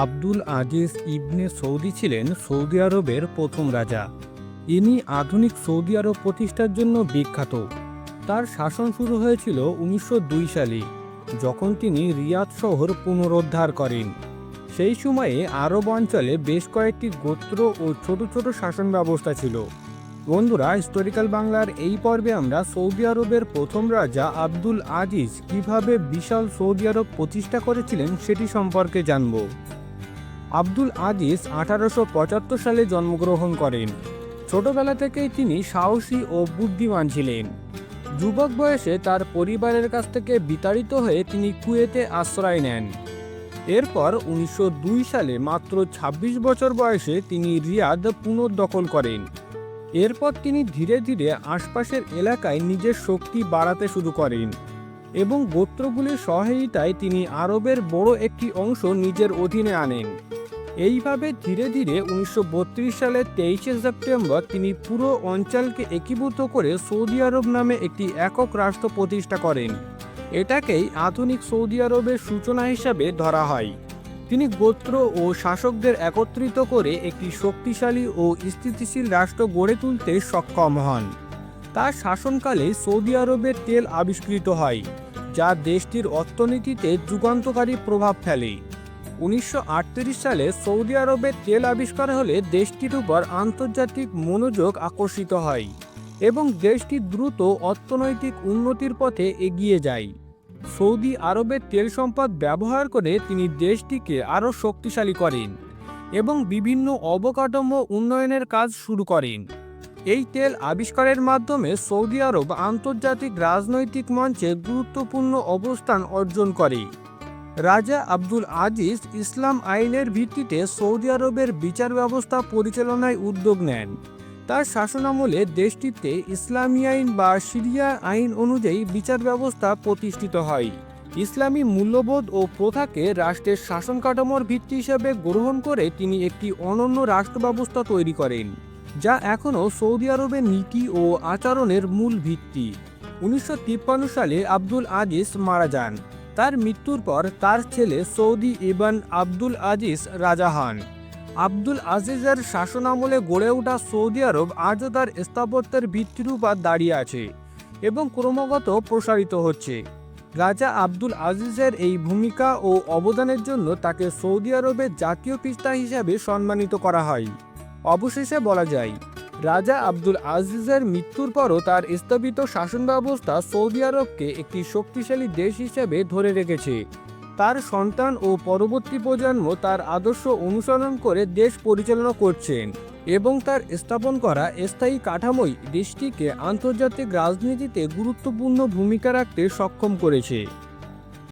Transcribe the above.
Abdul Aziz ibn Saudi ছিলেন Saudi আরবের প্রথম রাজা। ইনি আধুনিক সৌদি আরব প্রতিষ্ঠার জন্য বিখ্যাত। তার শাসন শুরু হয়েছিল উনিশশো দুই সালে, যখন তিনি রিয়াদ শহর পুনরুদ্ধার করেন। সেই সময়ে আরব অঞ্চলে বেশ কয়েকটি গোত্র ও ছোট ছোট শাসন ব্যবস্থা ছিল। বন্ধুরা হিস্টোরিক্যাল বাংলার এই পর্বে আমরা সৌদি আরবের প্রথম রাজা আব্দুল আজিজ কীভাবে বিশাল সৌদি আরব প্রতিষ্ঠা করেছিলেন সেটি সম্পর্কে জানব। আব্দুল আজিজ আঠারোশো পঁচাত্তর সালে জন্মগ্রহণ করেন। ছোটবেলা থেকেই তিনি সাহসী ও বুদ্ধিমান ছিলেন। যুবক বয়সে তার পরিবারের কাছ থেকে বিতাড়িত হয়ে তিনি কুয়েতে আশ্রয় নেন। এরপর উনিশশো দুই সালে মাত্র ২৬ বছর বয়সে তিনি রিয়াদ পুনর্দখল করেন। এরপর তিনি ধীরে ধীরে আশপাশের এলাকায় নিজের শক্তি বাড়াতে শুরু করেন এবং গোত্রগুলির সহায়তায় তিনি আরবের বড় একটি অংশ নিজের অধীনে আনেন। এইভাবে ধীরে ধীরে উনিশশো বত্রিশ সালের তেইশে সেপ্টেম্বর তিনি পুরো অঞ্চলকে একীভূত করে সৌদি আরব নামে একটি একক রাষ্ট্র প্রতিষ্ঠা করেন। এটাকেই আধুনিক সৌদি আরবের সূচনা হিসাবে ধরা হয়। তিনি গোত্র ও শাসকদের একত্রিত করে একটি শক্তিশালী ও স্থিতিশীল রাষ্ট্র গড়ে তুলতে সক্ষম হন। তার শাসনকালে সৌদি আরবের তেল আবিষ্কৃত হয়, যা দেশটির অর্থনীতিতে যুগান্তকারী প্রভাব ফেলে। উনিশশো আটত্রিশ সালে সৌদি আরবের তেল আবিষ্কার হলে দেশটির উপর আন্তর্জাতিক মনোযোগ আকর্ষিত হয় এবং দেশটি দ্রুত অর্থনৈতিক উন্নতির পথে এগিয়ে যায়। সৌদি আরবের তেল সম্পদ ব্যবহার করে তিনি দেশটিকে আরও শক্তিশালী করেন এবং বিভিন্ন অবকাঠামো উন্নয়নের কাজ শুরু করেন। এই তেল আবিষ্কারের মাধ্যমে সৌদি আরব আন্তর্জাতিক রাজনৈতিক মঞ্চে গুরুত্বপূর্ণ অবস্থান অর্জন করে। রাজা আব্দুল আজিজ ইসলাম আইনের ভিত্তিতে সৌদি আরবের বিচার ব্যবস্থা পরিচালনায় উদ্যোগ নেন। তার শাসনামলে দেশটিতে ইসলামী আইন বা সিরিয়া আইন অনুযায়ী বিচার ব্যবস্থা প্রতিষ্ঠিত হয়। ইসলামী মূল্যবোধ ও প্রথাকে রাষ্ট্রের শাসন কাঠামোর ভিত্তি হিসেবে গ্রহণ করে তিনি একটি অনন্য রাষ্ট্র ব্যবস্থা তৈরি করেন, যা এখনও সৌদি আরবের নীতি ও আচরণের মূল ভিত্তি। উনিশশো তিপ্পান্ন সালে আব্দুল আজিজ মারা যান। তার মৃত্যুর পর তার ছেলে সৌদি ইবান আব্দুল আজিজ রাজা হন। আব্দুল আজিজের শাসনামলে গড়ে ওঠা সৌদি আরব আজও তার স্থাপত্যের ভিত্তির উপর দাঁড়িয়ে আছে এবং ক্রমাগত প্রসারিত হচ্ছে। রাজা আব্দুল আজিজের এই ভূমিকা ও অবদানের জন্য তাকে সৌদি আরবের জাতীয় পিতা হিসাবে সম্মানিত করা হয়। অবশেষে বলা যায় রাজা আব্দুল আজিজের মৃত্যুর পরও তার স্থাপিত শাসন ব্যবস্থা সৌদি আরবকে একটি শক্তিশালী দেশ হিসেবে ধরে রেখেছে। তার সন্তান ও পরবর্তী প্রজন্ম তার আদর্শ অনুসরণ করে দেশ পরিচালনা করছেন এবং তার স্থাপন করা স্থায়ী কাঠামোই দেশটিকে আন্তর্জাতিক রাজনীতিতে গুরুত্বপূর্ণ ভূমিকা রাখতে সক্ষম করেছে।